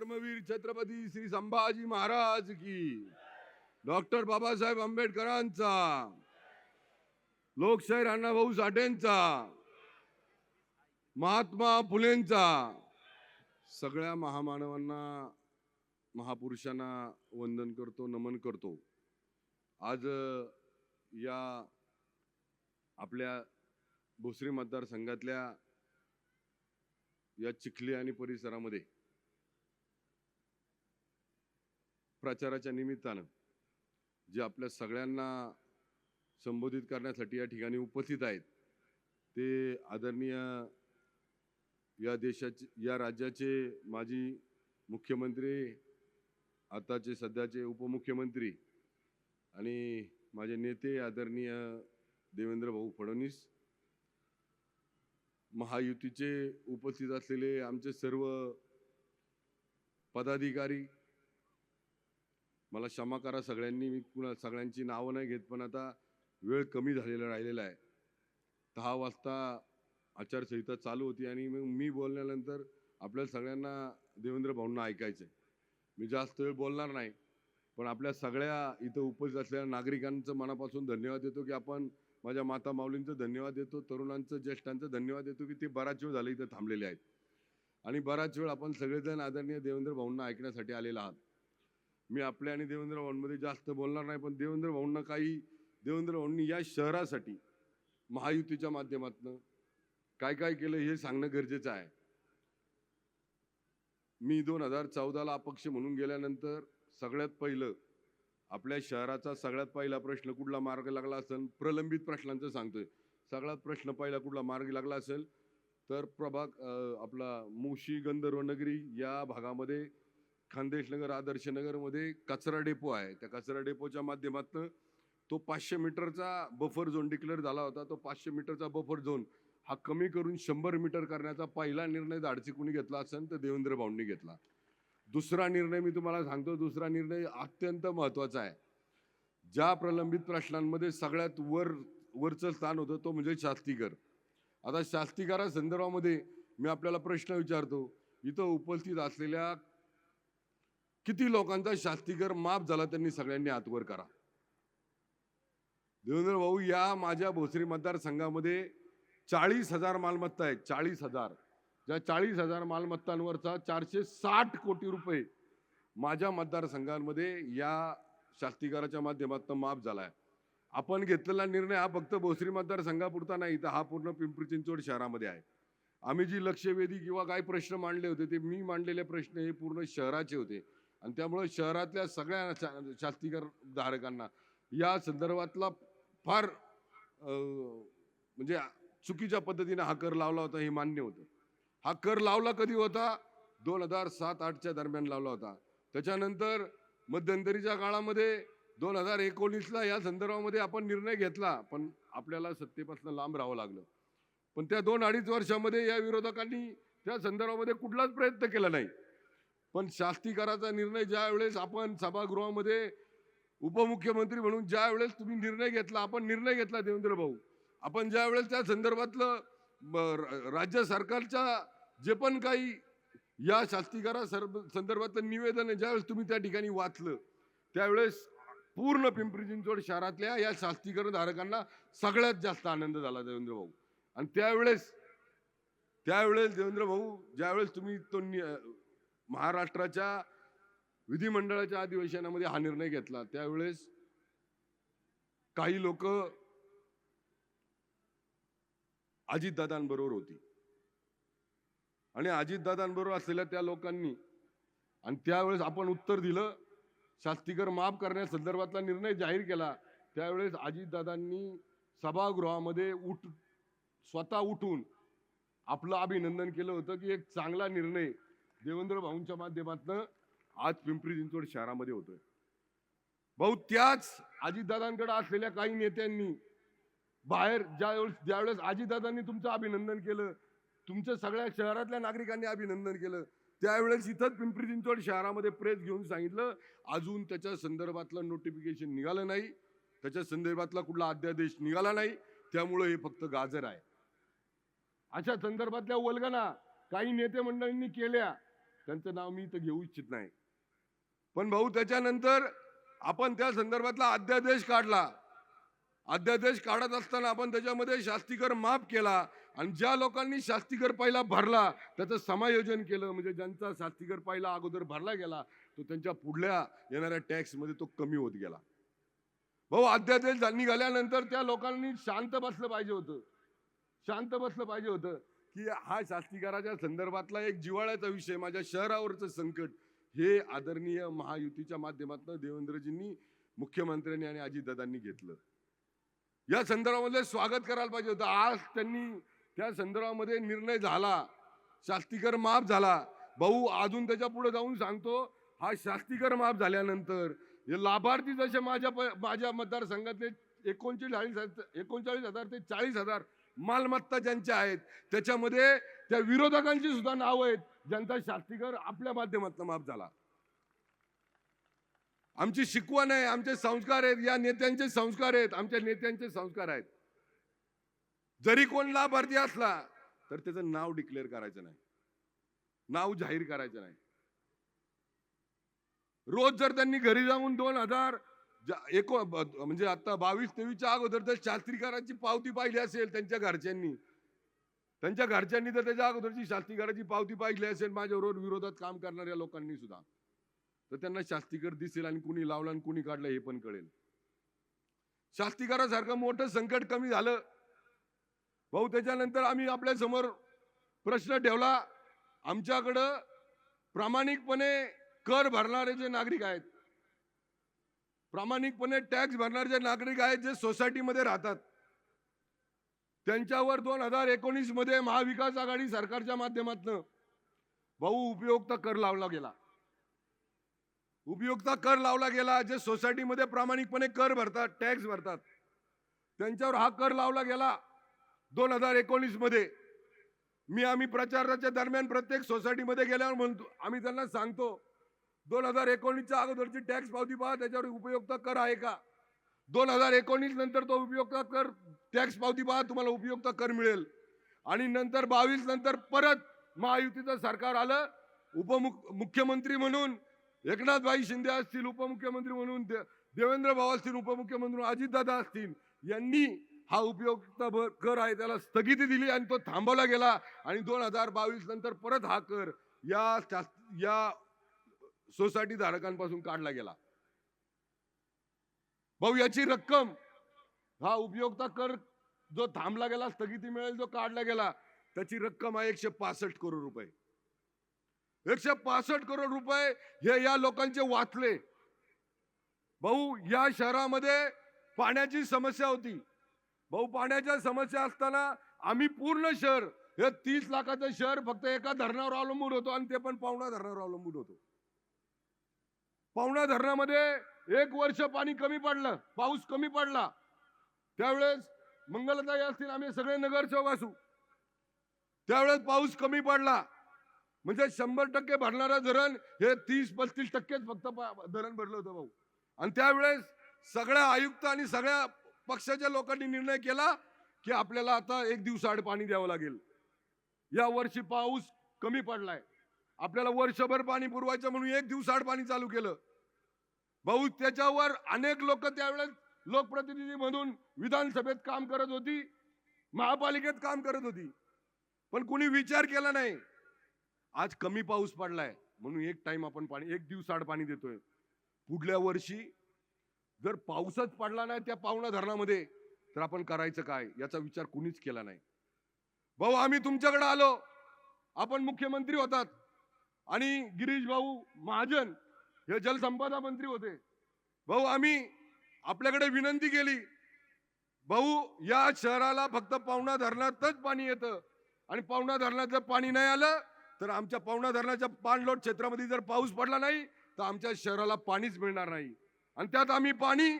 धर्मवीर छत्रपती श्री संभाजी महाराज की. डॉक्टर बाबासाहेब आंबेडकरांचा. लोकशाहीर अण्णाभाऊ साठेंचा. महात्मा फुलेंचा. सगळ्या महामानवांना महापुरुषांना वंदन करतो नमन करतो. आज या आपल्या भोसरी मतदारसंघातल्या या चिखली आणि परिसरामध्ये प्रचाराच्या निमित्तानं जे आपल्या सगळ्यांना संबोधित करण्यासाठी या ठिकाणी उपस्थित आहेत ते आदरणीय या देशाचे या राज्याचे माजी मुख्यमंत्री आताचे सध्याचे उपमुख्यमंत्री आणि माझे नेते आदरणीय देवेंद्र भाऊ फडणवीस महायुतीचे उपस्थित असलेले आमचे सर्व पदाधिकारी मला क्षमा करा सगळ्यांनी मी कुणा सगळ्यांची नावं नाही घेत पण आता वेळ कमी झालेला राहिलेला आहे. दहा वाजता आचारसंहिता चालू होती आणि मग मी बोलल्यानंतर आपल्या सगळ्यांना देवेंद्र भाऊंना ऐकायचं आहे मी जास्त वेळ बोलणार नाही पण आपल्या सगळ्या इथं उपस्थित असलेल्या नागरिकांचं मनापासून धन्यवाद देतो की आपण माझ्या माता माऊलींचं धन्यवाद देतो तरुणांचं ज्येष्ठांचं धन्यवाद देतो की ते बराच वेळ झाले इथं थांबलेले आहेत. आणि बराच वेळ आपण सगळेजण आदरणीय देवेंद्र भाऊंना ऐकण्यासाठी आलेला आहात. मी आपल्या आणि देवेंद्र भाऊंमध्ये जास्त बोलणार नाही पण देवेंद्र भाऊंना काही देवेंद्र भाऊंनी या शहरासाठी महायुतीच्या माध्यमातून काय काय केलं हे सांगणं गरजेचं आहे. मी दोन हजार चौदाला अपक्ष म्हणून गेल्यानंतर सगळ्यात पहिलं आपल्या शहराचा सगळ्यात पहिला प्रश्न कुठला मार्ग लागला असेल प्रलंबित प्रश्नांचं सांगतोय. सगळ्यात प्रश्न पहिला कुठला मार्ग लागला असेल तर प्रभाग अं, आपला मुशी गंधर्व नगरी या भागामध्ये खानदेशनगर आदर्श नगरमध्ये कचरा डेपो आहे. त्या कचरा डेपोच्या माध्यमातून तो पाचशे मीटरचा बफर झोन डिक्लेअर झाला होता. तो पाचशे मीटरचा बफर झोन हा कमी करून शंभर मीटर करण्याचा पहिला निर्णय धाडसी कुणी घेतला असेल तर देवेंद्र भाऊंनी घेतला. दुसरा निर्णय मी तुम्हाला सांगतो. दुसरा निर्णय अत्यंत महत्त्वाचा आहे. ज्या प्रलंबित प्रश्नांमध्ये सगळ्यात वर वरचं स्थान होतं तो म्हणजे शास्तीकर. आता शास्तीकारा संदर्भामध्ये मी आपल्याला प्रश्न विचारतो. इथं उपस्थित असलेल्या किती लोकांचा शास्तीकर माफ झाला त्यांनी सगळ्यांनी हातवर करा. देवेंद्र भाऊ या माझ्या भोसरी मतदारसंघामध्ये चाळीस हजार मालमत्ता आहेत चाळीस हजार. ज्या चाळीस हजार मालमत्तांवरचा चारशे साठ कोटी रुपये माझ्या मतदारसंघांमध्ये या शास्तीकाराच्या माध्यमातून माफ झाला आहे आपण घेतलेला निर्णय हा फक्त भोसरी मतदारसंघापुरता नाही तर हा पूर्ण पिंपरी चिंचवड शहरामध्ये आहे. आम्ही जी लक्षवेधी किंवा काही प्रश्न मांडले होते ते मी मांडलेले प्रश्न हे पूर्ण शहराचे होते. आणि त्यामुळे शहरातल्या सगळ्या शा- शास्तीकर धारकांना या संदर्भातला फार अं, म्हणजे चुकीच्या पद्धतीने हा कर लावला होता हे मान्य होतं. हा कर लावला कधी होता? दोन हजार सात आठच्या दरम्यान लावला होता. त्याच्यानंतर मध्यंतरीच्या काळामध्ये दोन हजार एकोणीसला या संदर्भामध्ये आपण निर्णय घेतला पण आपल्याला सत्तेपासून लांब राहावं लागलं. पण त्या दोन अडीच वर्षामध्ये या विरोधकांनी त्या संदर्भामध्ये कुठलाच प्रयत्न केला नाही. पण शास्तीकाराचा निर्णय ज्या वेळेस आपण सभागृहामध्ये उपमुख्यमंत्री म्हणून ज्या वेळेस तुम्ही निर्णय घेतला आपण निर्णय घेतला देवेंद्र भाऊ. आपण ज्या वेळेस त्या संदर्भातलं राज्य सरकारच्या जे पण काही या शास्तीकारा संदर्भातलं निवेदन आहे ज्यावेळेस तुम्ही त्या ठिकाणी वाचलं त्यावेळेस पूर्ण पिंपरी चिंचवड शहरातल्या या शास्तीकरण धारकांना सगळ्यात जास्त आनंद झाला देवेंद्र भाऊ. आणि त्यावेळेस त्यावेळेस देवेंद्र भाऊ ज्यावेळेस तुम्ही तो महाराष्ट्राच्या विधिमंडळाच्या अधिवेशनामध्ये हा निर्णय घेतला. त्यावेळेस काही लोक अजितदादांबरोबर होती. आणि अजितदादांबरोबर असलेल्या त्या लोकांनी आणि त्यावेळेस आपण उत्तर दिलं शास्तीकर माफ करण्यासंदर्भातला निर्णय जाहीर केला. त्यावेळेस अजितदादांनी सभागृहामध्ये उठ स्वतः उठून आपलं अभिनंदन केलं होतं की एक चांगला निर्णय देवेंद्र भाऊंच्या माध्यमातनं आज पिंपरी चिंचवड शहरामध्ये होतोय. भाऊ त्याच अजितदादांकडे असलेल्या काही नेत्यांनी बाहेर ज्यावेळेस ज्यावेळेस अजितदादांनी तुमचं अभिनंदन केलं तुमच्या सगळ्या शहरातल्या नागरिकांनी अभिनंदन केलं त्यावेळेस इथंच पिंपरी चिंचवड शहरामध्ये प्रेस घेऊन सांगितलं अजून त्याच्या संदर्भातलं नोटिफिकेशन निघालं नाही त्याच्या संदर्भातला कुठला अध्यादेश निघाला नाही त्यामुळं हे फक्त गाजर आहे. अशा संदर्भातल्या वल्गना काही नेते मंडळींनी केल्या त्यांचं नाव मी इथं घेऊ इच्छित नाही. पण भाऊ त्याच्यानंतर आपण त्या संदर्भातला अध्यादेश काढला. अध्यादेश काढत असताना आपण त्याच्यामध्ये शास्तीकर माफ केला आणि ज्या लोकांनी शास्तीकर पहिला भरला त्याचं समायोजन केलं. म्हणजे ज्यांचा शास्तीकर पहिला अगोदर भरला गेला तो त्यांच्या पुढल्या येणाऱ्या टॅक्समध्ये तो कमी होत गेला. भाऊ अध्यादेश निघाल्यानंतर त्या लोकांनी शांत बसलं पाहिजे होतं. शांत बसलं पाहिजे होतं. की हा शास्तीकाराच्या संदर्भातला एक जिव्हाळ्याचा विषय माझ्या शहरावरचं संकट. हे आदरणीय महायुतीच्या माध्यमातून देवेंद्रजींनी मुख्यमंत्र्यांनी आणि अजितदादांनी घेतलं. या संदर्भामध्ये स्वागत करायला पाहिजे होतं. आज त्यांनी त्या संदर्भामध्ये निर्णय झाला. शास्तीकर माफ झाला. भाऊ अजून त्याच्या पुढे जाऊन सांगतो हा शास्तीकर माफ झाल्यानंतर हे लाभार्थी जसे माझ्या माझ्या मतदारसंघातले एकोणचाळीस एकोणचाळीस हजार ते चाळीस हजार मालमत्ता ज्यांच्या आहेत त्याच्यामध्ये त्या विरोधकांची सुद्धा नावं आहेत. ज्यांचा शास्तीकर आपल्या माध्यमातून माफ झाला. आमची शिकवण आहे आमचे संस्कार आहेत या नेत्यांचे संस्कार आहेत आमच्या नेत्यांचे संस्कार आहेत. जरी कोण लाभार्थी असला तर त्याचं नाव डिक्लेअर करायचं नाही. नाव जाहीर करायचं नाही. रोज जर त्यांनी घरी जाऊन दोन हजार एको म्हणजे आता बावीस तेवीसच्या अगोदर जर शास्त्रीकारांची पावती पाहिली असेल त्यांच्या घरच्यांनी. त्यांच्या घरच्यांनी तर त्याच्या अगोदरची शास्त्रीकाराची पावती पाहिली असेल माझ्याबरोबर विरोधात काम करणाऱ्या लोकांनी सुद्धा. तर त्यांना शास्तीकर दिसेल आणि कुणी लावलं आणि कुणी काढलं हे पण कळेल. शास्तीकारासारखं मोठं संकट कमी झालं. भाऊ त्याच्यानंतर आम्ही आपल्यासमोर प्रश्न ठेवला. आमच्याकडं प्रामाणिकपणे कर भरणारे जे नागरिक आहेत प्रामाणिकपणे टॅक्स भरणारे जे नागरिक आहेत जे सोसायटीमध्ये राहतात त्यांच्यावर दोन हजार एकोणीसमध्ये महाविकास आघाडी सरकारच्या माध्यमातून भाऊ उपयुक्त कर लावला गेला. उपयुक्ता कर लावला गेला जे सोसायटीमध्ये प्रामाणिकपणे कर भरतात टॅक्स भरतात त्यांच्यावर हा कर लावला गेला. दोन हजार एकोणीसमध्ये मी आम्ही प्रचाराच्या दरम्यान प्रत्येक सोसायटीमध्ये गेल्यावर म्हणतो आम्ही त्यांना सांगतो दोन हजार एकोणीसच्या अगोदरची टॅक्स पावती पहा त्याच्यावर उपयुक्त कर आहे का? दोन हजार एकोणीस नंतर तो उपयुक्त कर टॅक्स पावती पहा तुम्हाला उपयुक्त कर मिळेल. आणि नंतर बावीस नंतर परत महायुतीचं सरकार आलं उपमुख मुख्यमंत्री म्हणून एकनाथभाई शिंदे असतील उपमुख्यमंत्री म्हणून दे- देवेंद्र भाऊ असतील उपमुख्यमंत्री अजितदादा असतील यांनी हा उपयुक्त कर आहे त्याला स्थगिती दिली आणि तो थांबवला गेला. आणि दोन हजार बावीस नंतर परत हा कर. या या सोसायटी धारकांपासून काढला गेला. भाऊ याची रक्कम हा उपयोगता कर जो थांबला गेला स्थगिती मिळेल जो काढला गेला त्याची रक्कम आहे एकशे पासष्ट करोड रुपये. एकशे पासष्ट करोड रुपये हे या लोकांचे वाचले. भाऊ या शहरामध्ये पाण्याची समस्या होती. भाऊ पाण्याच्या समस्या असताना आम्ही पूर्ण शहर हे तीस लाखाचं शहर फक्त एका धरणावर अवलंबून होतो आणि ते पण पावणा धरणावर अवलंबून होतो. पाहुणा धरणामध्ये एक वर्ष पाणी कमी पडलं पाऊस कमी पडला. त्यावेळेस मंगलताई असतील आम्ही सगळे नगरसेवक असू. त्यावेळेस पाऊस कमी पडला. म्हणजे शंभर टक्के भरणारं धरण हे तीस पस्तीस टक्केच फक्त धरण भरलं होतं भाऊ. आणि त्यावेळेस सगळ्या आयुक्त आणि सगळ्या पक्षाच्या लोकांनी निर्णय केला की आपल्याला आता एक दिवसाआड पाणी द्यावं लागेल. या वर्षी पाऊस कमी पडलाय. आपल्याला वर्षभर पाणी पुरवायचं म्हणून एक दिवसाआड पाणी चालू केलं. भाऊ त्याच्यावर अनेक लोक त्यावेळेस लोकप्रतिनिधी म्हणून विधानसभेत काम करत होती महापालिकेत काम करत होती. पण कुणी विचार केला नाही. आज कमी पाऊस पडलाय म्हणून एक टाइम आपण पाणी एक दिवसाआड पाणी देतोय. पुढल्या वर्षी जर पाऊसच पडला नाही त्या पावणा धरणामध्ये तर आपण करायचं काय? याचा विचार कुणीच केला नाही. भाऊ आम्ही तुमच्याकडे आलो. आपण मुख्यमंत्री होतात. आणि गिरीश भाऊ महाजन हे जलसंपदा मंत्री होते. भाऊ आम्ही आपल्याकडे विनंती केली. भाऊ या शहराला फक्त पावणा धरणातच पाणी येतं. आणि पावणा धरणात जर पाणी नाही आलं तर आमच्या पावणा धरणाच्या पाणलोट क्षेत्रामध्ये जर पाऊस पडला नाही तर आमच्या शहराला पाणीच मिळणार नाही. आणि त्यात आम्ही पाणी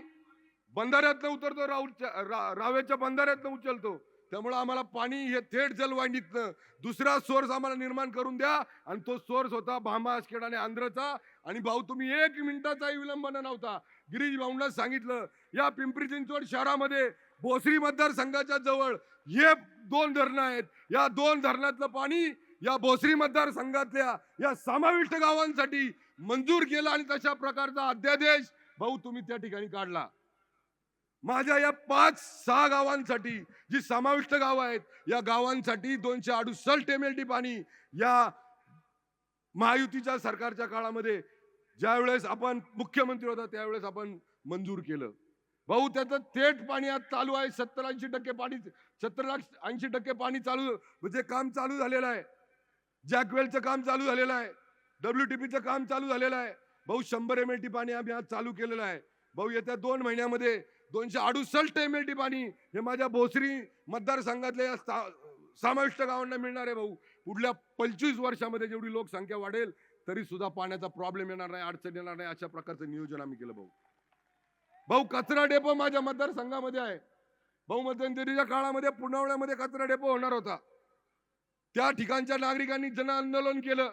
बंधाऱ्यातनं उतरतो राऊच्या रा- रावेच्या बंधाऱ्यातनं उचलतो. त्यामुळं आम्हाला पाणी हे थेट जलवाहिनीतनं दुसरा सोर्स आम्हाला निर्माण करून द्या. आणि तो सोर्स होता भामा आसखेड आणि आंध्रचा. आणि भाऊ तुम्ही एक मिनिटाचाही विलंब नव्हता गिरीश भाऊंना सांगितलं या पिंपरी चिंचवड शहरामध्ये भोसरी मतदारसंघाच्या जवळ हे दोन धरणं आहेत. या दोन धरणातलं पाणी या भोसरी मतदारसंघातल्या या समाविष्ट गावांसाठी मंजूर केला आणि तशा प्रकारचा अध्यादेश भाऊ तुम्ही त्या ठिकाणी काढला. माझ्या या पाच सहा गावांसाठी जी समाविष्ट गावं आहेत या गावांसाठी दोनशे अडुसष्ट एम एल टी पाणी या महायुतीच्या सरकारच्या काळामध्ये ज्यावेळेस आपण मुख्यमंत्री होता त्यावेळेस आपण मंजूर केलं. भाऊ त्याचं थेट पाणी आज चालू आहे. सत्तर ऐंशी टक्के पाणी सत्तर लाख ऐंशी टक्के पाणी चालू म्हणजे काम चालू झालेलं आहे. जॅकवेलचं काम चालू झालेलं आहे. डब्ल्यू काम चालू झालेलं आहे. भाऊ शंभर एम एल टी पाणी आम्ही आज चालू केलेलं आहे. भाऊ येत्या दोन महिन्यामध्ये दोनशे अडुसष्ट एम एल टी पाणी हे माझ्या भोसरी मतदारसंघातल्या या सा- समाविष्ट गावांना मिळणार आहे भाऊ. पुढल्या पंचवीस वर्षामध्ये जेवढी लोकसंख्या वाढेल तरी सुद्धा पाण्याचा प्रॉब्लेम येणार नाही अडचण येणार नाही अशा प्रकारचं नियोजन आम्ही केलं भाऊ. भाऊ कचरा डेपो माझ्या मतदारसंघामध्ये आहे. भाऊ मध्यंतरीच्या काळामध्ये पुणावळ्यामध्ये कचरा डेपो होणार होता. त्या ठिकाणच्या नागरिकांनी जन आंदोलन केलं.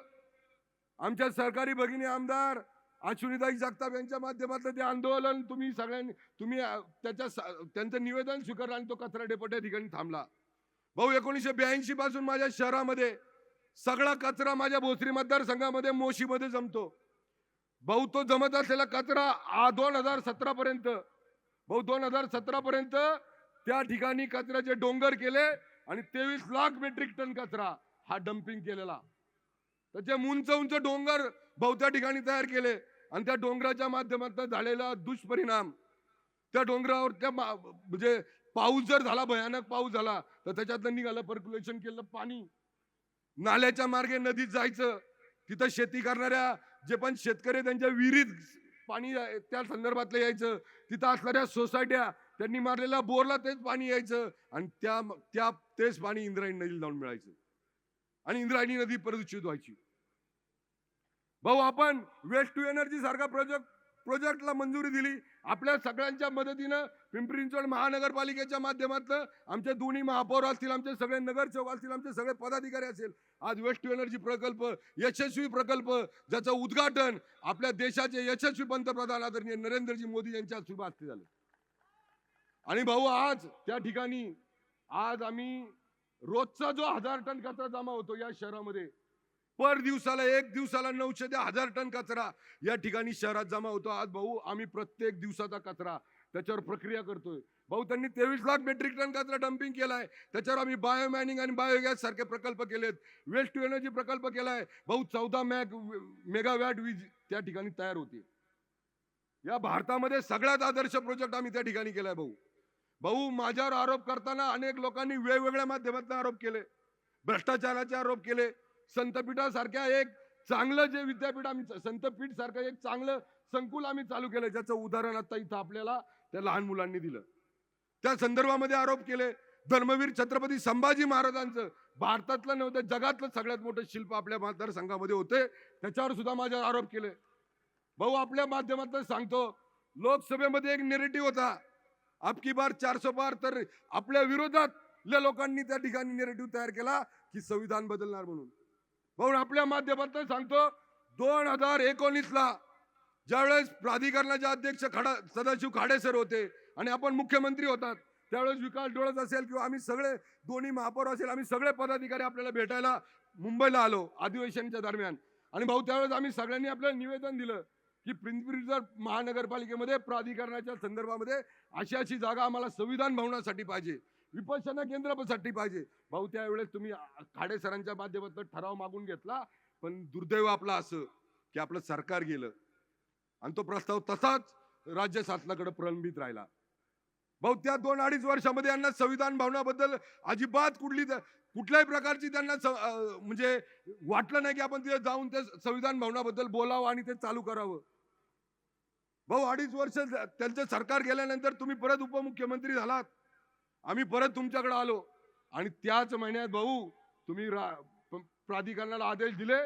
आमच्या सरकारी भगिनी आमदार अश्विनीताई जगताप यांच्या माध्यमातलं ते आंदोलन तुम्ही सगळ्यांनी तुम्ही त्याच्या त्यांचं निवेदन स्वीकारलं आणि तो कचरा डेपो त्या ठिकाणी थांबला. भाऊ एकोणीसशे ब्याऐंशी पासून माझ्या शहरामध्ये सगळा कचरा माझ्या भोसरी मतदारसंघामध्ये मोशीमध्ये जमतो. भाऊ तो जमत असलेला कचरा दोन हजार सतरा पर्यंत भाऊ दोन हजार सतरा पर्यंत त्या ठिकाणी कचऱ्याचे डोंगर केले आणि तेवीस लाख मेट्रिक टन कचरा हा डम्पिंग केलेला. त्याचे उंच उंच डोंगर बहुत्या ठिकाणी तयार केले आणि त्या डोंगराच्या माध्यमातून झालेला दुष्परिणाम त्या डोंगरावर त्या म्हणजे पाऊस जर झाला भयानक पाऊस झाला तर त्याच्यातनं निघालं पर्क्युलेशन केलं पाणी. नाल्याच्या मार्गे नदीत जायचं तिथं शेती करणाऱ्या जे पण शेतकरी त्यांच्या विहिरीत पाणी त्या संदर्भातलं यायचं. तिथं असणाऱ्या सोसायट्या त्यांनी मारलेल्या बोरला तेच पाणी यायचं आणि त्या त्या तेच पाणी इंद्रायणी नदीला जाऊन मिळायचं. आणि इंद्रायणी नदी प्रदूषित व्हायची. भाऊ आपण वेस्ट टू एनर्जी सारखा प्रोजेक्ट प्रोजेक्टला मंजुरी दिली. आपल्या सगळ्यांच्या मदतीनं पिंपरी चिंचवड महानगरपालिकेच्या माध्यमातलं आमचे दोन्ही महापौर असतील आमचे सगळे नगरसेवक असतील आमचे सगळे पदाधिकारी असेल आज वेस्ट टू एनर्जी प्रकल्प यशस्वी प्रकल्प ज्याचं उद्घाटन आपल्या देशाचे यशस्वी पंतप्रधान आदरणीय नरेंद्रजी मोदी यांच्या शुभ हस्ते झालं. आणि भाऊ आज त्या ठिकाणी आज आम्ही रोजचा जो हजार टन कचरा जमा होतो या शहरामध्ये पर दिवसाला एक दिवसाला नऊशे ते हजार टन कचरा या ठिकाणी शहरात जमा होतो. आज भाऊ आम्ही प्रत्येक दिवसाचा कचरा त्याच्यावर प्रक्रिया करतोय. भाऊ त्यांनी तेवीस लाख मेट्रिक टन कचरा डम्पिंग केलाय. त्याच्यावर आम्ही बायोमॅनिंग आणि बायोगॅस सारखे प्रकल्प केलेत. वेस्ट टू एनर्जी प्रकल्प केलाय. भाऊ चौदा मॅग मेगावॅट वीज त्या ठिकाणी तयार होते. या भारतामध्ये सगळ्यात आदर्श प्रोजेक्ट आम्ही त्या ठिकाणी केलाय भाऊ. भाऊ माझ्यावर आरोप करताना अनेक लोकांनी वेगवेगळ्या माध्यमातून आरोप केले. भ्रष्टाचाराचे आरोप केले. संतपीठासारख्या एक चांगलं जे विद्यापीठ आम्ही संतपीठ सारखं एक चांगलं संकुल आम्ही चालू केलं ज्याचं उदाहरण आता इथं आपल्याला त्या लहान मुलांनी दिलं. त्या संदर्भामध्ये आरोप केले. धर्मवीर छत्रपती संभाजी महाराजांचं भारतातलं नव्हतं जगातलं सगळ्यात मोठं शिल्प आपल्या मतदारसंघामध्ये होते. त्याच्यावर सुद्धा माझ्यावर आरोप केले. भाऊ आपल्या माध्यमातून सांगतो लोकसभेमध्ये एक नेरेटिव्ह होता. आपकी बार चारशे पार तर आपल्या विरोधातल्या लोकांनी त्या ठिकाणी नेरेटिव्ह तयार केला की संविधान बदलणार म्हणून. भाऊ आपल्या माध्यमातून सांगतो दोन हजार एकोणीस ला ज्यावेळेस प्राधिकरणाचे अध्यक्ष खडा सदाशिव खाडे सर होते आणि आपण मुख्यमंत्री होतात त्यावेळेस विकास डोळत असेल किंवा आम्ही सगळे दोन्ही महापौर असेल आम्ही सगळे पदाधिकारी आपल्याला भेटायला मुंबईला आलो अधिवेशनच्या दरम्यान. आणि भाऊ त्यावेळेस आम्ही सगळ्यांनी आपल्याला निवेदन दिलं की पिंपरी चिंचवड महानगरपालिकेमध्ये प्राधिकरणाच्या संदर्भामध्ये अशी अशी जागा आम्हाला संविधान भवनासाठी पाहिजे विपश्यना केंद्रासाठी पाहिजे. भाऊ त्यावेळेस तुम्ही खाडे सरांच्या माध्यमातून ठराव मागून घेतला पण दुर्दैव आपलं असं की आपलं सरकार गेलं. आणि तो प्रस्ताव तसाच राज्य शासनाकडे प्रलंबित राहिला. भाऊ त्या दोन अडीच वर्षामध्ये यांना संविधान भवनाबद्दल अजिबात कुठली कुठल्याही प्रकारची त्यांना म्हणजे वाटलं नाही की आपण तिथे जाऊन ते संविधान भवनाबद्दल बोलावं आणि ते चालू करावं. भाऊ अडीच वर्ष त्यांचं सरकार गेल्यानंतर तुम्ही परत उपमुख्यमंत्री झालात. आम्ही परत तुमच्याकडे आलो. आणि त्याच महिन्यात भाऊ तुम्ही प्राधिकरणाला आदेश दिले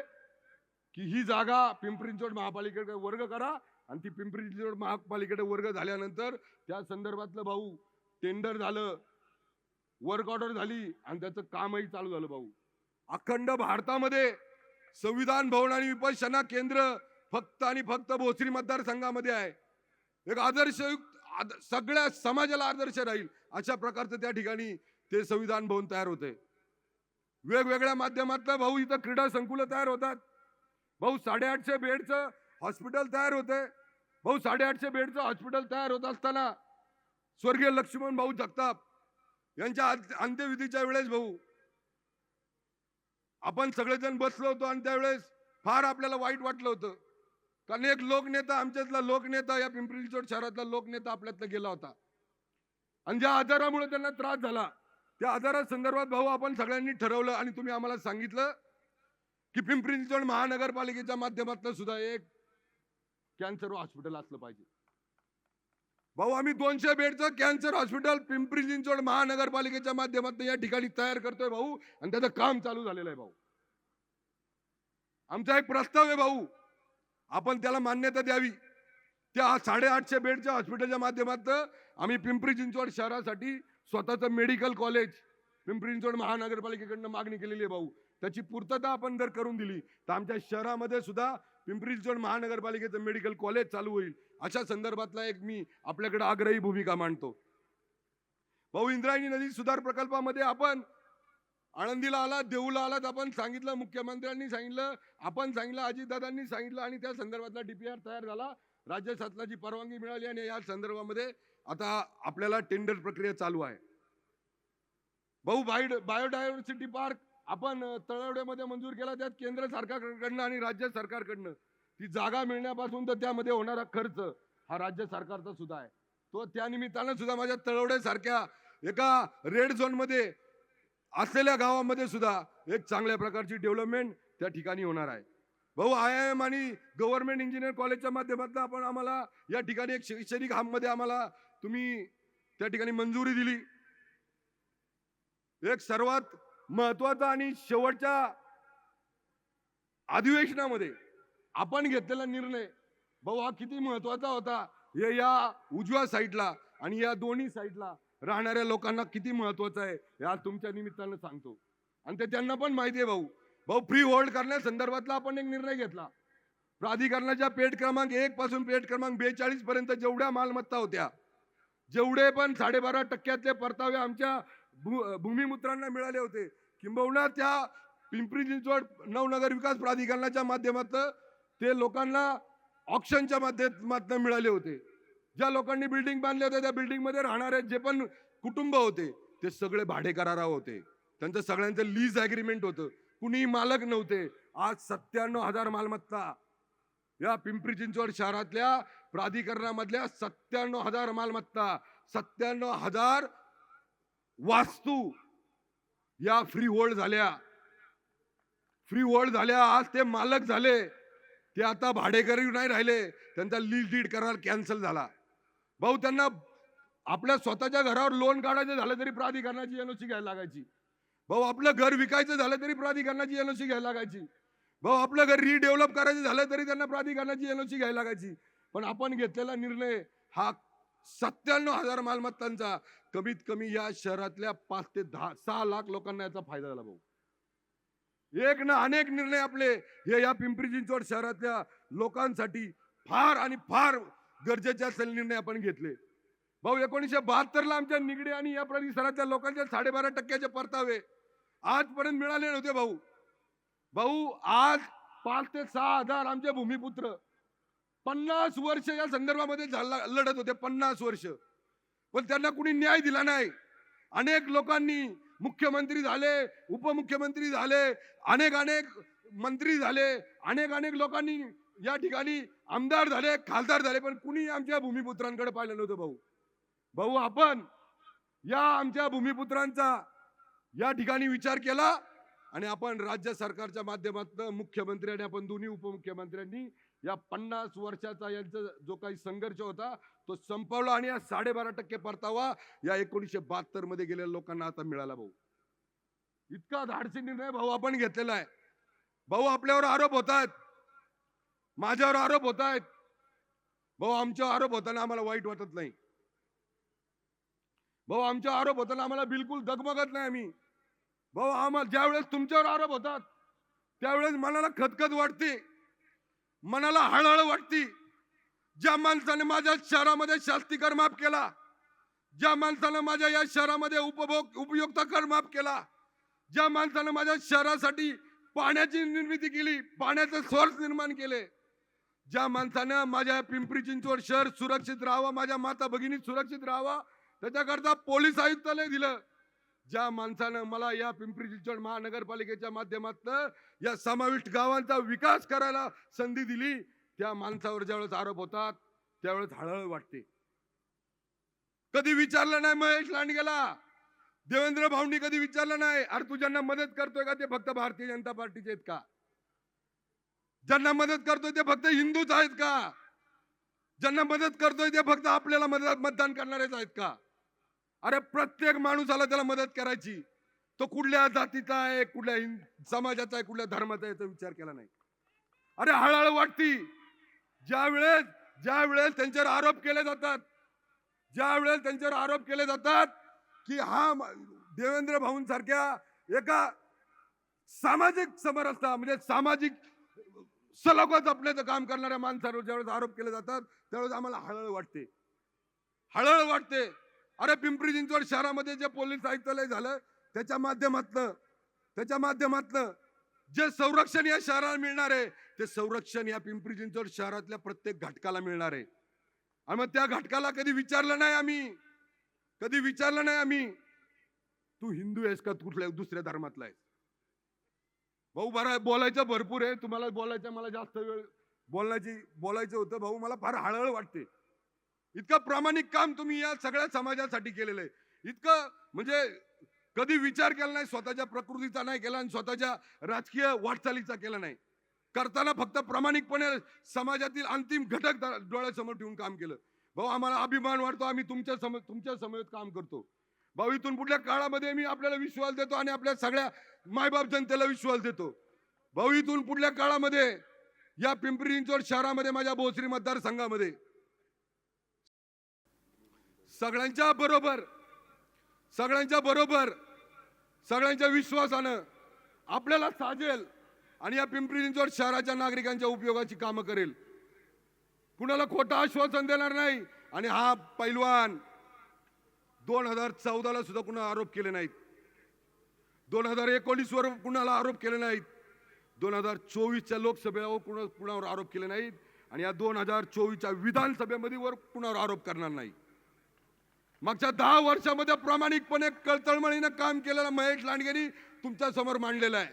की ही जागा पिंपरी महापालिकेकडे वर्ग करा. आणि ती पिंपरी चिंचवड महापालिकेकडे वर्ग झाल्यानंतर त्या संदर्भातलं भाऊ टेंडर झालं वर्क ऑर्डर झाली आणि त्याचं कामही चालू झालं भाऊ. अखंड भारतामध्ये संविधान भवन आणि विपशना केंद्र फक्त आणि फक्त भोसरी मतदारसंघामध्ये आहे. एक आदर्श आद- सगळ्या समाजाला आदर्श राहील अशा प्रकारचं त्या ठिकाणी ते संविधान भवन तयार होते वेगवेगळ्या माध्यमातलं भाऊ इथं क्रीडा संकुलं तयार होतात. भाऊ साडेआठशे बेडचं हॉस्पिटल तयार होते भाऊ साडेआठशे बेडचं हॉस्पिटल तयार होत असताना स्वर्गीय लक्ष्मण भाऊ जगताप यांच्या अंत्यविधीच्या वेळेस भाऊ आपण सगळेजण बसलो होतो आणि त्यावेळेस फार आपल्याला वाईट वाटलं होतं. कारण एक लोकनेता आमच्यातला लोकनेता या पिंपरी चिंचवड शहरातला लोकनेता आपल्यातला गेला होता. आणि ज्या आजारामुळे त्यांना त्रास झाला त्या आजारा संदर्भात भाऊ आपण सगळ्यांनी ठरवलं आणि तुम्ही आम्हाला सांगितलं की पिंपरी चिंचवड महानगरपालिकेच्या माध्यमातून सुद्धा एक कॅन्सर हॉस्पिटल असलं पाहिजे. भाऊ आम्ही दोनशे बेडचं कॅन्सर हॉस्पिटल पिंपरी चिंचवड महानगरपालिकेच्या माध्यमातून या ठिकाणी तयार करतोय भाऊ. आणि त्याचं काम चालू झालेलं आहे भाऊ. आमचा एक प्रस्ताव आहे भाऊ. आपण त्याला मान्यता द्यावी. त्या साडेआठशे बेडच्या हॉस्पिटलच्या माध्यमातून आम्ही पिंपरी चिंचवड शहरासाठी स्वतःचं मेडिकल कॉलेज पिंपरी चिंचवड महानगरपालिकेकडनं मागणी केलेली आहे भाऊ. त्याची पूर्तता आपण जर करून दिली तर आमच्या शहरामध्ये सुद्धा पिंपरी चिंचवड महानगरपालिकेचं मेडिकल कॉलेज चालू होईल. अशा संदर्भातला एक मी आपल्याकडे आग्रही भूमिका मांडतो. भाऊ इंद्रायणी नदी सुधार प्रकल्पामध्ये आपण आळंदीला आला देऊला आलात आपण सांगितलं मुख्यमंत्र्यांनी सांगितलं आपण सांगितलं अजितदादांनी सांगितलं आणि त्या संदर्भातला डीपीआर तयार झाला. राज्य शासनाची परवानगी मिळाली आणि या संदर्भामध्ये आता आपल्याला टेंडर प्रक्रिया चालू आहे. भाऊ बायो बायोडायव्हर्सिटी पार्क आपण तळवड्यामध्ये मंजूर केला त्यात केंद्र सरकारकडनं आणि राज्य सरकारकडनं. ती जागा मिळण्यापासून तर त्यामध्ये होणारा खर्च हा राज्य सरकारचा सुद्धा आहे. तो त्या निमित्तानं सुद्धा माझ्या तळवड्यासारख्या एका रेड झोनमध्ये असलेल्या गावामध्ये सुद्धा एक चांगल्या प्रकारची डेव्हलपमेंट त्या ठिकाणी होणार आहे. भाऊ आय आय एम आणि गव्हर्नमेंट इंजिनियर कॉलेजच्या माध्यमातून आपण आम्हाला या ठिकाणी एक शैक्षणिकमध्ये आम्हाला तुम्ही त्या ठिकाणी मंजुरी दिली. एक सर्वात महत्त्वाचा आणि शेवटच्या अधिवेशनामध्ये आपण घेतलेला निर्णय भाऊ हा किती महत्त्वाचा होता हे या उजव्या साईडला आणि या दोन्ही साईडला राहणाऱ्या लोकांना किती महत्वाचं आहे या तुमच्या निमित्तानं सांगतो. आणि ते त्यांना पण माहिती आहे भाऊ. भाऊ फ्री होल्ड करण्यासंदर्भातला आपण एक निर्णय घेतला. प्राधिकरणाच्या पेट क्रमांक एक पासून पेट क्रमांक बेचाळीस पर्यंत जेवढ्या मालमत्ता होत्या जेवढे पण साडेबारा टक्क्यातले परतावे आमच्या भू- भूमिपुत्रांना मिळाले होते. किंबहुना त्या पिंपरी चिंचवड नवनगर विकास प्राधिकरणाच्या माध्यमातून ते लोकांना ऑप्शनच्या माध्यमातून मिळाले होते. ज्या लोकांनी बिल्डिंग बांधले होते त्या बिल्डिंगमध्ये राहणारे जे पण कुटुंब होते ते सगळे भाडेकरारा होते. त्यांचं सगळ्यांचं लीज ॲग्रीमेंट होतं. कुणीही मालक नव्हते. आज सत्त्याण्णव हजार मालमत्ता. या पिंपरी चिंचवड शहरातल्या प्राधिकरणामधल्या सत्त्याण्णव हजार मालमत्ता सत्त्याण्णव हजार वास्तू या फ्री होल्ड झाल्या. फ्री होल्ड झाल्या आज ते मालक झाले. ते आता भाडेकरी नाही राहिले. त्यांचा लीज डीड करार कॅन्सल झाला. भाऊ त्यांना आपल्या स्वतःच्या घरावर लोन काढायचं झालं तरी प्राधिकरणाची एनओसी घ्यायला लागायची. भाऊ आपलं घर विकायचं झालं तरी प्राधिकरणाची एनओसी घ्यायला लागायची. भाऊ आपलं घर रिडेव्हलप करायचं झालं तरी त्यांना प्राधिकरणाची एनओसी घ्यायला लागायची. पण आपण घेतलेला निर्णय हा सत्त्याण्णव हजार मालमत्तांचा. कमीत कमी या शहरातल्या पाच ते दहा सहा लाख लोकांना याचा फायदा झाला भाऊ. एक ना अनेक निर्णय आपले हे या पिंपरी चिंचवड शहरातल्या लोकांसाठी फार आणि फार गरजेचे असेल निर्णय आपण घेतले. भाऊ एकोणीसशे बहात्तर ला आमच्या निगडी आणि या परिसराच्या लोकांच्या साडेबारा टक्क्याचे परतावे आजपर्यंत मिळाले नव्हते भाऊ. भाऊ आज पाच ते सहा हजार आमचे भूमिपुत्र पन्नास वर्ष या संदर्भामध्ये झाला लढत होते पन्नास वर्ष. पण त्यांना कुणी न्याय दिला नाही. अनेक लोकांनी मुख्यमंत्री झाले उपमुख्यमंत्री झाले अनेक अनेक मंत्री झाले अनेक अनेक लोकांनी या ठिकाणी आमदार झाले खासदार झाले पण कुणी आमच्या भूमिपुत्रांकडे पाहिलं नव्हतं भाऊ. भाऊ आपण या आमच्या भूमिपुत्रांचा या ठिकाणी विचार केला आणि आपण राज्य सरकारच्या माध्यमातून मुख्यमंत्री आणि आपण दोन्ही उपमुख्यमंत्र्यांनी या पन्नास वर्षाचा यांचा जो काही संघर्ष होता तो संपवला आणि या साडेबारा टक्के परतावा या एकोणीसशे बहात्तरमध्ये गेलेल्या लोकांना आता मिळाला भाऊ. इतका धाडसी निर्णय भाऊ आपण घेतलेला आहे. भाऊ आपल्यावर आरोप होत आहेत माझ्यावर आरोप होत आहेत. भाऊ आमच्यावर आरोप होताना आम्हाला वाईट वाटत नाही. भाऊ आमच्या आरोप होताना आम्हाला बिलकुल दगमगत नाही आम्ही. भाऊ आम्हाला ज्यावेळेस तुमच्यावर आरोप होतात त्यावेळेस मनाला खतखत वाटते. मनाला हळहळ वाटते. ज्या माणसाने माझ्या शहरामध्ये शास्ती कर माफ केला ज्या माणसानं माझ्या या शहरामध्ये उपभोग उपयुक्त कर माफ केला ज्या माणसानं माझ्या शहरासाठी पाण्याची निर्मिती केली पाण्याचे सोर्स निर्माण केले ज्या माणसानं माझ्या पिंपरी चिंचवड शहर सुरक्षित राहावा माझ्या माता भगिनी सुरक्षित राहावा त्याच्याकरता पोलीस आयुक्तालय दिलं. ज्या माणसानं मला या पिंपरी चिंचवड महानगरपालिकेच्या माध्यमातनं या समाविष्ट गावांचा विकास करायला संधी दिली त्या माणसावर ज्यावेळेस आरोप होतात त्यावेळेस हळहळ वाटते. कधी विचारलं नाही महेश लांडगेला? देवेंद्र भाऊंनी कधी विचारलं नाही? अरे तू ज्यांना मदत करतोय का ते फक्त भारतीय जनता पार्टीचे आहेत का? ज्यांना मदत करतोय ते फक्त हिंदूच आहेत का? ज्यांना मदत करतोय ते फक्त आपल्याला मदत मतदान करणारेच आहेत का? अरे प्रत्येक माणूसाला त्याला मदत करायची. तो कुठल्या जातीचा आहे कुठल्या समाजाचा आहे कुठल्या धर्माचा आहे याचा विचार केला नाही. अरे हळहळ वाटती. ज्या वेळेस ज्या वेळेस त्यांच्यावर आरोप केले जातात ज्या वेळेस त्यांच्यावर आरोप केले जातात की हा देवेंद्र भाऊंसारख्या एका सामाजिक समरसता म्हणजे सामाजिक सलग जपण्याचं काम करणाऱ्या माणसावर ज्यावेळेस आरोप केले जातात त्यावेळेस आम्हाला हळहळ वाटते. हळहळ वाटते. अरे पिंपरी चिंचवड शहरामध्ये जे पोलीस आयुक्तालय झालं त्याच्या माध्यमातनं त्याच्या माध्यमातनं जे संरक्षण या शहराला मिळणार आहे ते संरक्षण या पिंपरी चिंचवड शहरातल्या प्रत्येक घटकाला मिळणार आहे. आणि मग त्या घटकाला कधी विचारलं नाही आम्ही. कधी विचारलं नाही आम्ही. तू हिंदू आहेस का? कुठल्या दुसऱ्या धर्मातला आहेस? भाऊ बरं बोलायचं भरपूर आहे. तुम्हाला बोलायचं मला जास्त वेळ बोलण्याची बोलायचं होतं. भाऊ मला फार हळहळ वाटते. इतकं प्रामाणिक काम तुम्ही या सगळ्या समाजासाठी केलेलं आहे. इतकं म्हणजे कधी विचार केला नाही स्वतःच्या प्रकृतीचा नाही केला आणि स्वतःच्या राजकीय वाटचालीचा केला नाही. करताना फक्त प्रामाणिकपणे समाजातील अंतिम घटक डोळ्यासमोर ठेवून काम केलं. भाऊ आम्हाला अभिमान वाटतो. आम्ही तुमच्या सम तुमच्या समवेत काम करतो. भाऊ इथून पुढल्या काळामध्ये मी आपल्याला विश्वास देतो आणि आपल्या सगळ्या मायबाप जनतेला विश्वास देतो. भाऊ इथून पुढल्या काळामध्ये या पिंपरी चिंचवड शहरामध्ये माझ्या भोसरी मतदारसंघामध्ये सगळ्यांच्या बरोबर सगळ्यांच्या बरोबर सगळ्यांच्या विश्वासानं आपल्याला साजेल आणि या पिंपरी चिंचवड शहराच्या नागरिकांच्या उपयोगाची कामं करेल. कुणाला खोटं आश्वासन देणार नाही आणि हा पैलवान दोन हजार चौदाला सुद्धा कुणा आरोप केले नाहीत. दोन हजार एकोणीसवर कुणाला आरोप केले नाहीत. दोन हजार चोवीसच्या लोकसभेवर कुणा कुणावर आरोप केले नाहीत. आणि या दोन हजार चोवीसच्या विधानसभेमध्ये वर कुणावर आरोप करणार नाही मागच्या दहा वर्षामध्ये प्रामाणिकपणे कळतळमळीनं काम केलेलं महेश लांडगेनी तुमच्यासमोर मांडलेलं आहे.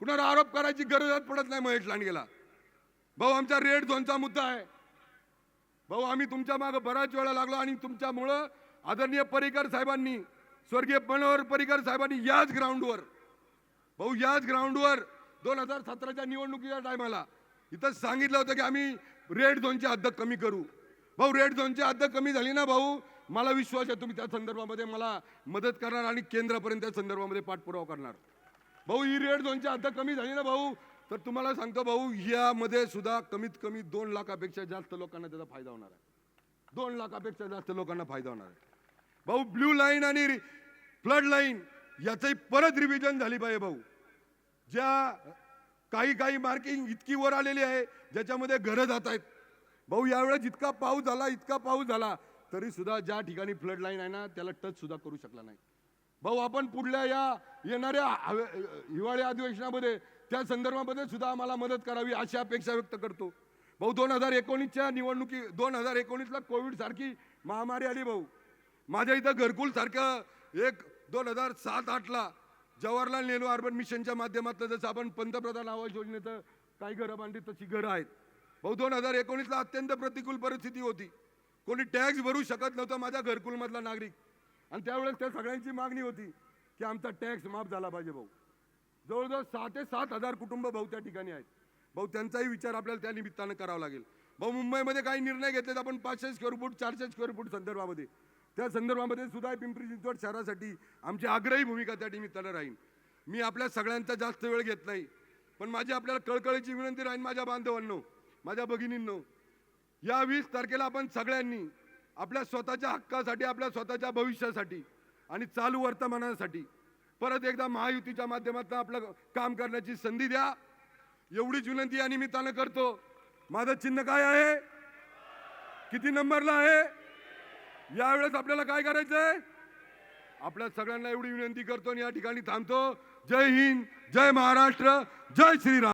कुणावर आरोप करायची गरजच पडत नाही महेश लांडगेला. भाऊ आमचा रेड झोनचा मुद्दा आहे. भाऊ आम्ही तुमच्या मागं बऱ्याच वेळा लागलो आणि तुमच्यामुळं आदरणीय परिकर साहेबांनी स्वर्गीय मनोहर परिकर साहेबांनी याच ग्राउंडवर भाऊ याच ग्राउंडवर दोन हजार सतराच्या निवडणुकीच्या टायमाला इथं सांगितलं होतं की आम्ही रेड झोनची हद्द कमी करू. भाऊ रेड झोनची हद्द कमी झाली ना भाऊ? मला विश्वास आहे तुम्ही त्या संदर्भामध्ये मला मदत करणार आणि केंद्रापर्यंत त्या संदर्भामध्ये पाठपुरावा करणार. भाऊ ही रेड झोनची हद्द कमी झाली ना भाऊ? तर तुम्हाला सांगतो भाऊ यामध्ये सुद्धा कमीत कमी दोन लाखापेक्षा जास्त लोकांना त्याचा फायदा होणार आहे. दोन लाखापेक्षा जास्त लोकांना फायदा होणार आहे. भाऊ ब्ल्यू लाईन आणि फ्लड लाईन याचंही परत रिव्हिजन झाली पाहिजे भाऊ. ज्या काही काही मार्किंग इतकी वर आलेली आहे ज्याच्यामध्ये घरं जात आहेत. भाऊ यावेळेस जितका पाऊस झाला इतका पाऊस झाला तरी सुद्धा ज्या ठिकाणी फ्लड लाईन आहे ना त्याला टच सुद्धा करू शकला नाही. भाऊ आपण पुढल्या या येणाऱ्या हवे- हिवाळी अधिवेशनामध्ये त्या संदर्भामध्ये सुद्धा आम्हाला मदत करावी अशी अपेक्षा व्यक्त करतो. भाऊ दोन हजार एकोणीसच्या निवडणुकी दोन हजार एकोणीसला कोविड सारखी महामारी आली भाऊ. माझ्या इथं घरकुल सारखं एक दोन हजार सात आठला जवाहरलाल नेहरू अर्बन मिशनच्या माध्यमातून जसं आपण पंतप्रधान आवास योजनेचं काही घरं बांधली तशी घरं आहेत. भाऊ दोन हजार एकोणीसला अत्यंत प्रतिकूल परिस्थिती होती. कोणी टॅक्स भरू शकत नव्हतं माझ्या घरकुलमधला नागरिक. आणि त्यावेळेस त्या सगळ्यांची मागणी होती की आमचा टॅक्स माफ झाला पाहिजे भाऊ. जवळजवळ सहा ते सात हजार कुटुंब भाऊ त्या ठिकाणी आहेत. भाऊ त्यांचाही विचार आपल्याला त्या निमित्तानं करावा लागेल. भाऊ मुंबईमध्ये काही निर्णय घेतलेत आपण पाचशे स्क्वेअर फूट चारशे स्क्वेअर फूट संदर्भामध्ये. त्या संदर्भामध्ये सुद्धा पिंपरी चिंचवड शहरासाठी आमची आग्रही भूमिका त्या निमित्तानं राहील. मी आपल्या सगळ्यांचा जास्त वेळ घेत नाही पण माझी आपल्याला कळकळीची विनंती राहील माझ्या बांधवांनो माझ्या भगिनींनो या वीस तारखेला आपण सगळ्यांनी आपल्या स्वतःच्या हक्कासाठी आपल्या स्वतःच्या भविष्यासाठी आणि चालू वर्तमानासाठी परत एकदा महायुतीच्या माध्यमातून आपलं काम करण्याची संधी द्या. एवढीच विनंती या निमित्तानं करतो. माझं चिन्ह काय आहे? किती नंबरला आहे? यावेळेस आपल्याला काय करायचंय? आपल्या सगळ्यांना एवढी विनंती करतो आणि या ठिकाणी थांबतो. जय हिंद जय महाराष्ट्र जय श्रीराम.